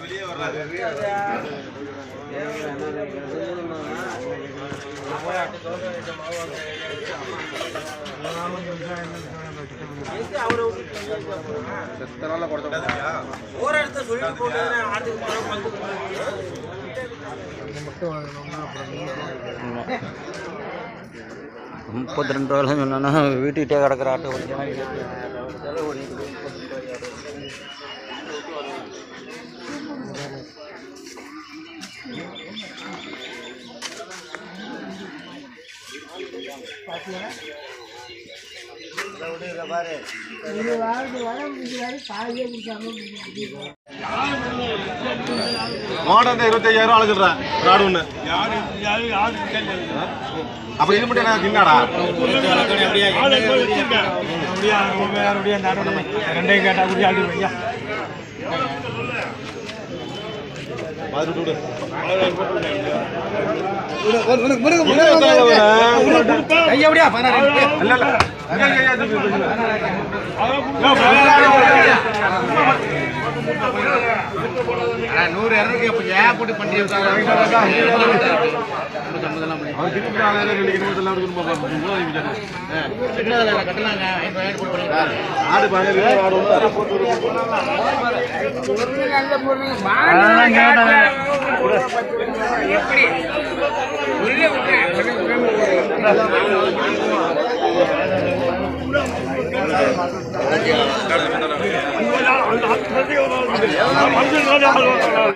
வெளியே வராது செத்தனால ஒரு இடத்த சொல்லி போட்டு ஆட்டுக்கு மட்டும் முப்பத்தி ரெண்டு ரூபாய்லாம் சொன்னா வீட்டுக்கிட்டே கிடக்கிற ஆட்டோ மாடம் இருபத்தி ஐயாயிரம் ஆளுக்குறேன் ராடு ஒன்று அப்ப இது மட்டும் எனக்கு என்னடா? ரெண்டையும் கேட்டா இல்ல, இல்ல. ஐயா, இது, இது, இது. நூறு இரநூறு அப்ப ஏன் போட்டு பண்ணி அவன் 안 달려가는데. 안 달려가는데